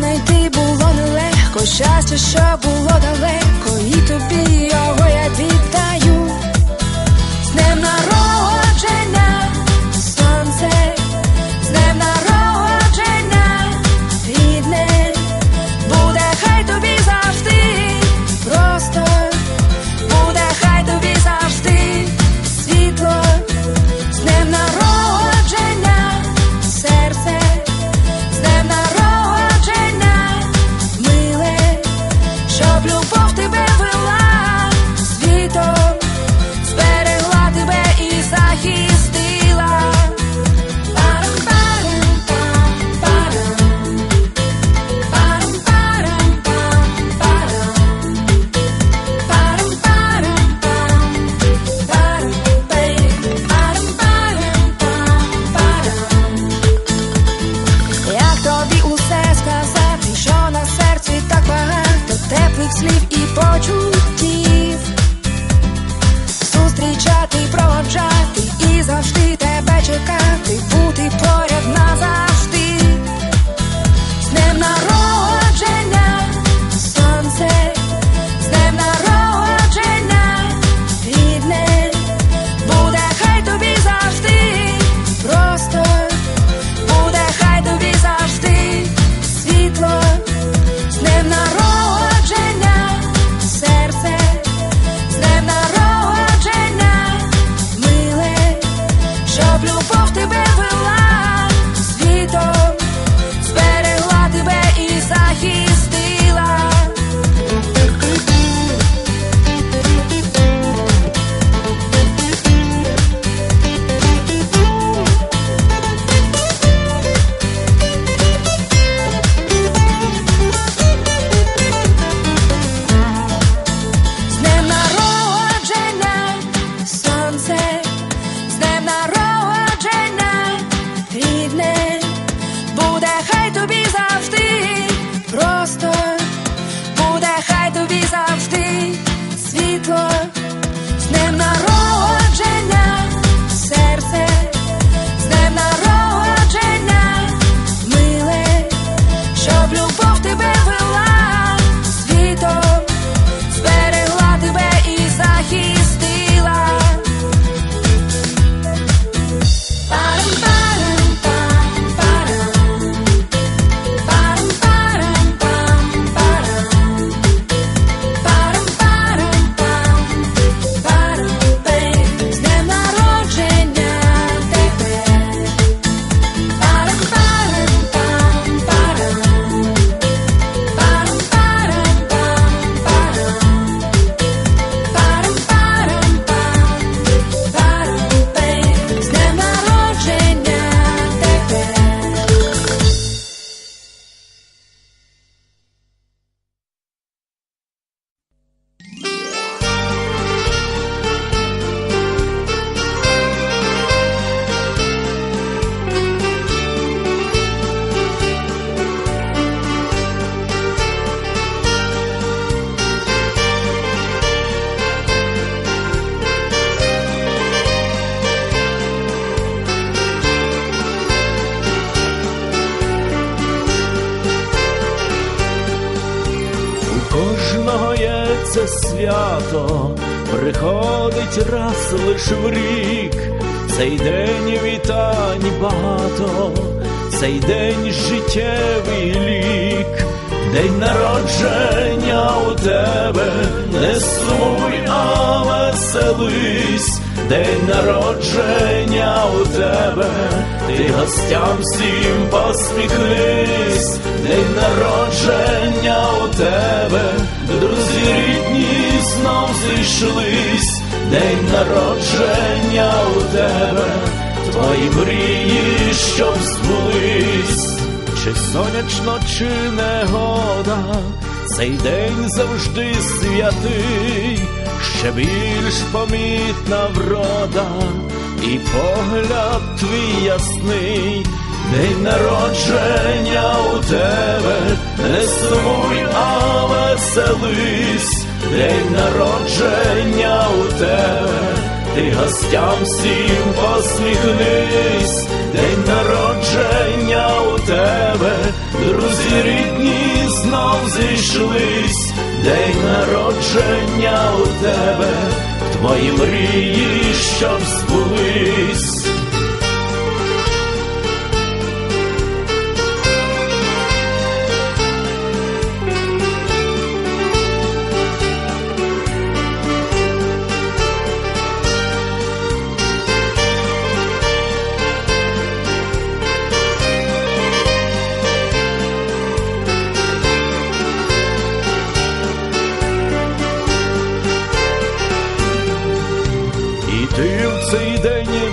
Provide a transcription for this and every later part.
знайти було нелегко, щастя, що було далеко, і тобі його я віддам. Слів і свято, приходить раз лиш в рік, цей день вітань багато, цей день життєвий лік, день народження у тебе, не сумуй, а веселись, день народження у тебе, ти гостям всім посміхнись, знов день народження у тебе, твої мрії, щоб збулись, чи сонячно, чи негода, цей день завжди святий, ще більш помітна врода, і погляд твій ясний, день народження у тебе, не сумуй, а веселись, день народження у тебе, ти гостям всім посміхнись, день народження у тебе, друзі рідні знов зійшлись, день народження у тебе, твої мрії, щоб збулись.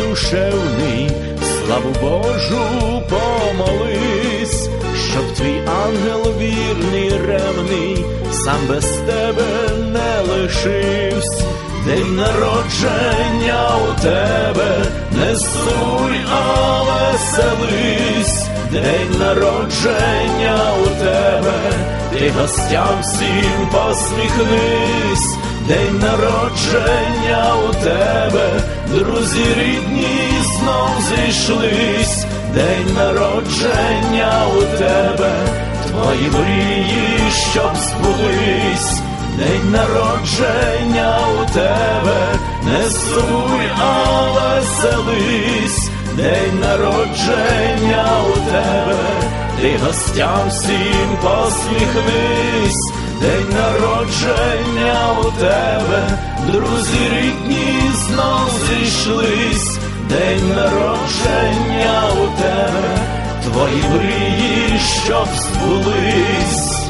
Душевний, славу Божу помолись, щоб твій ангел вірний, ревний, сам без тебе не лишився. День народження у тебе, не суй, а веселись, день народження у тебе, ти гостям всім посміхнись, день народження у тебе, друзі рідні знов зійшлись, день народження у тебе, твої мрії, щоб збулись. День народження у тебе, не суй, а веселись, день народження у тебе, ти гостям всім посміхнись, день народження у тебе, друзі рідні знов зійшлись, день народження у тебе, твої мрії, щоб збулись.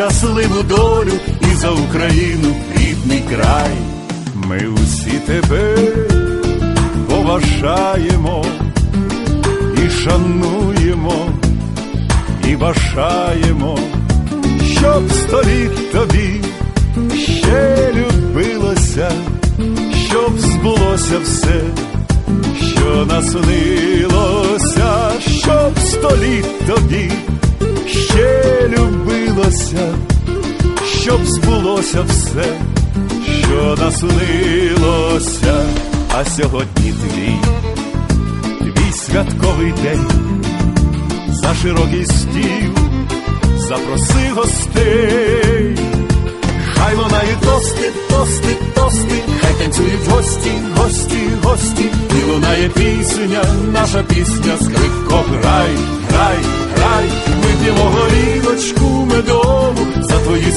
щасливу долю і за Україну рідний край. Ми усі тебе поважаємо і шануємо і бажаємо, щоб століт збулося все, що наснилося, а сьогодні твій, твій святковий день. За широкий стіл, запроси гостей, хай лунають тости, тости, тости, хай танцюють гості, гості, гості, і лунає пісня, наша пісня, скрипко, грай, грай, грай, вип'ємо твою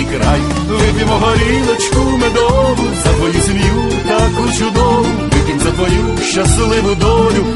рідний край, вип'ємо горілочку медову, за твою сім'ю таку чудову, вип'ємо за твою щасливу долю